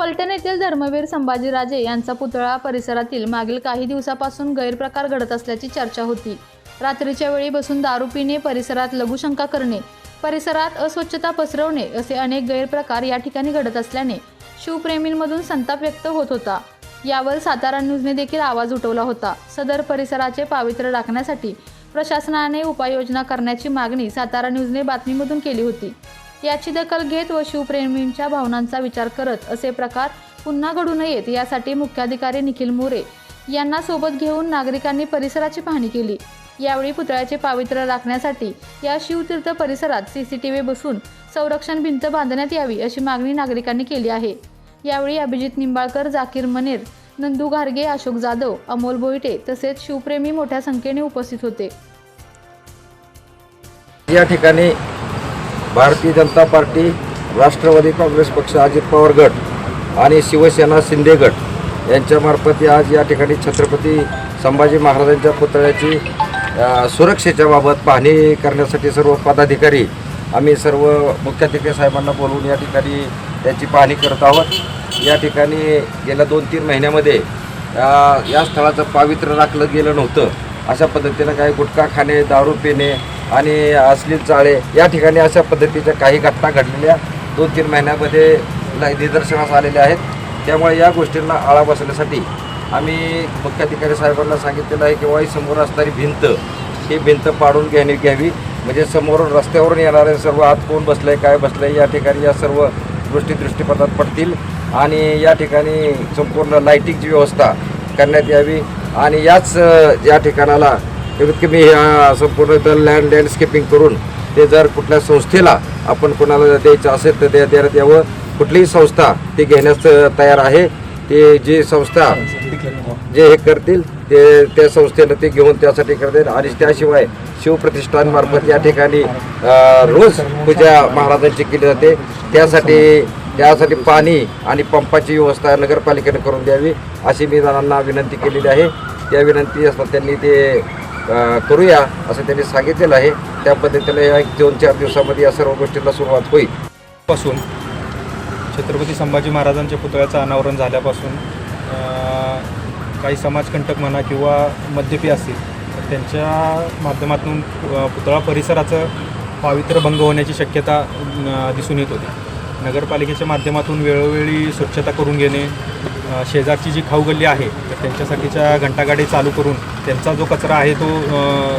फलटण येथील धर्मवीर संभाजीराजे यांचा पुतळा परिसरातील मागील काही दिवसापासून गैरप्रकार घडत असल्याची चर्चा होती. रात्रीच्या वेळी बसून दारू पिणे परिसरात लघुशंका करणे परिसरात अस्वच्छता पसरवणे असे अनेक गैरप्रकार या ठिकाणी घडत असल्याने शिवप्रेमींमधून संताप व्यक्त होत होता. यावर सातारा न्यूजने देखील आवाज उठवला होता. सदर परिसराचे पावित्र्य राखण्यासाठी प्रशासनाने उपाययोजना करण्याची मागणी सातारा न्यूजने बातमीमधून केली होती. याची दखल घेत व शिवप्रेमींच्या भावनांचा विचार करत असे प्रकार पुन्हा घडू नयेत यासाठी मुख्याधिकारी निखिल मोरे यांना सोबत घेऊन नागरिकांनी परिसराची पाहणी केली. यावेळी पुतळ्याचे पावित्र्य राखण्यासाठी या शिवतीर्थ परिसरात सीसीटीव्ही बसून संरक्षण भिंत बांधण्यात यावी अशी मागणी नागरिकांनी केली आहे. यावेळी अभिजित निंबाळकर जाकीर मनेर नंदू घारगे अशोक जाधव अमोल बोईटे तसेच शिवप्रेमी मोठ्या संख्येने उपस्थित होते. या ठिकाणी भारतीय जनता पार्टी राष्ट्रवादी काँग्रेस पक्ष अजित पवार गट आणि शिवसेना शिंदे गट यांच्यामार्फत आज या ठिकाणी छत्रपती संभाजी महाराजांच्या पुतळ्याची सुरक्षेच्या बाबत पाहणी करण्यासाठी सर्व पदाधिकारी आम्ही सर्व मुख्याधिकारी साहेबांना बोलवून या ठिकाणी त्याची पाहणी करत आहोत. या ठिकाणी गेल्या दोन तीन महिन्यामध्ये या स्थळाचं पावित्र्य राखलं गेलं नव्हतं. अशा पद्धतीनं काही गुटखा खाणे दारू पिणे आणि अश्लील चाळे या ठिकाणी अशा पद्धतीच्या काही घटना घडलेल्या दोन तीन महिन्यामध्ये निदर्शनास आलेल्या आहेत. त्यामुळे या गोष्टींना आळा बसण्यासाठी आम्ही मुख्याधिकारी साहेबांना सांगितलेलं आहे की बाई समोर असणारी भिंत ही भिंत पाडून घेणे घ्यावी. म्हणजे समोरून रस्त्यावरून येणारे सर्व आत कोण बसलं आहे काय बसलं आहे या ठिकाणी या सर्व गोष्टी दृष्टीपथात पडतील. आणि या ठिकाणी संपूर्ण लाईटिंगची व्यवस्था करण्यात यावी. आणि याच या ठिकाणाला कमीत कमी ह्या संपूर्ण इथं लँड लँडस्केपिंग करून ते जर कुठल्या संस्थेला आपण कोणाला द्यायचं असेल तर त्या देण्यात यावं. कुठलीही संस्था ती घेण्यास तयार आहे. ते जी संस्था जे हे करतील ते त्या संस्थेला ते घेऊन त्यासाठी करतील. आणि त्याशिवाय शिवप्रतिष्ठानमार्फत या ठिकाणी रोज पूजा महाराजांची केली जाते. त्यासाठी त्यासाठी पाणी आणि पंपाची व्यवस्था नगरपालिकेने करून द्यावी अशी मी जणांना विनंती केलेली आहे. त्या विनंती असतात त्यांनी ते करूया असं त्यांनी सांगितलेलं आहे. त्या पद्धतीने या एक दोन चार दिवसामध्ये या सर्व गोष्टींना सुरुवात होईल. पासून छत्रपती संभाजी महाराजांच्या पुतळ्याचं अनावरण झाल्यापासून काही समाजकंटक म्हणा किंवा मद्यपी असतील तर त्यांच्या माध्यमातून पुतळा परिसराचं पावित्र्य भंग होण्याची शक्यता दिसून येत होती. नगरपालिकेच्या माध्यमातून वेळोवेळी स्वच्छता करून घेणे शेजारची जी खाऊगल्ली आहे तर त्यांच्यासाठीच्या घंटागाडी चालू करून त्यांचा जो कचरा आहे तो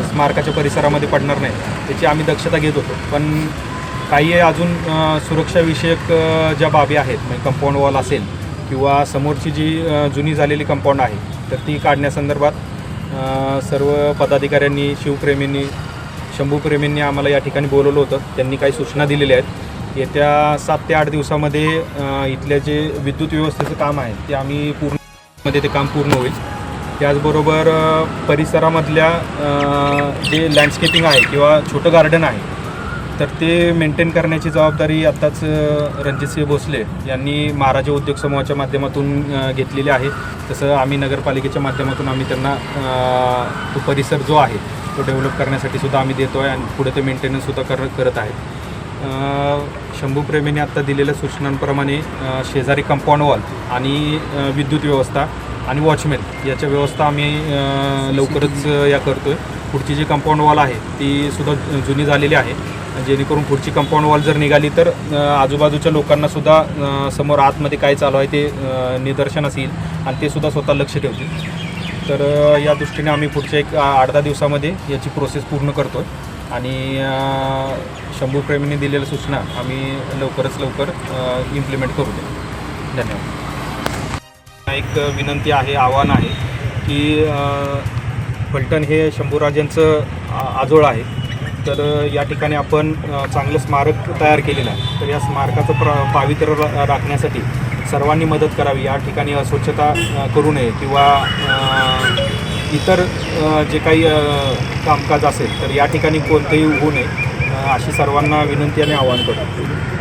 स्मारकाच्या परिसरामध्ये पडणार नाही. त्याची आम्ही दक्षता घेत होतो. पण काही अजून सुरक्षाविषयक ज्या बाबी आहेत म्हणजे कंपाऊंड वॉल असेल किंवा समोरची जी जुनी झालेली कंपाऊंड आहे तर ती काढण्यासंदर्भात सर्व पदाधिकाऱ्यांनी शिवप्रेमींनी शंभूप्रेमींनी आम्हाला या ठिकाणी बोलवलं होतं. त्यांनी काही सूचना दिलेल्या आहेत. येत्या सात ते आठ दिवसामध्ये इथल्या जे विद्युत व्यवस्थेचं काम आहे ते आम्ही पूर्णमध्ये ते काम पूर्ण होईल. त्याचबरोबर परिसरामधल्या जे लँडस्केपिंग आहे किंवा छोटं गार्डन आहे तर ते मेंटेन करण्याची जबाबदारी आत्ताच रणजितसिंह भोसले यांनी महाराजा उद्योग समूहाच्या माध्यमातून घेतलेली आहे. तसं आम्ही नगरपालिकेच्या माध्यमातून आम्ही त्यांना तो परिसर जो आहे तो डेव्हलप करण्यासाठी सुद्धा आम्ही देतो आहे आणि पुढे ते मेंटेनन्ससुद्धा कर करत आहेत. शंभूप्रेमीने आत्ता दिलेल्या सूचनांप्रमाणे शेजारी कंपाऊंड वॉल आणि विद्युत व्यवस्था आणि वॉचमॅन याच्या व्यवस्था आम्ही लवकरच या करतो आहे पुढची जी कंपाऊंड वॉल आहे ती सुद्धा जुनी झालेली आहे. जेणेकरून पुढची कंपाऊंड वॉल जर निघाली तर आजूबाजूच्या लोकांना सुद्धा अ, समोर आतमध्ये काय चालू आहे ते निदर्शनास येईल आणि ते सुद्धा स्वतः लक्ष ठेवतील. तर या दृष्टीने आम्ही पुढच्या एक आठ दहा दिवसामध्ये याची प्रोसेस पूर्ण करतो आहे आणि शंभूप्रेमींनी दिलेल्या सूचना आम्ही लवकरच लवकर इम्प्लिमेंट करू दे धन्यवाद. एक विनंती आहे आव्हान आहे की फलटण हे शंभूराजांचं आजोळ आहे. तर या ठिकाणी आपण चांगलं स्मारक तयार केलेलं आहे. तर या स्मारकाचं प्र पावित्र्य रा- राखण्यासाठी सर्वांनी मदत करावी. या ठिकाणी अस्वच्छता करू नये किंवा इतर जे काही कामकाज असेल तर या ठिकाणी कोणतेही होऊ नये अशी सर्वांना विनंती आणि आवाहन करतो.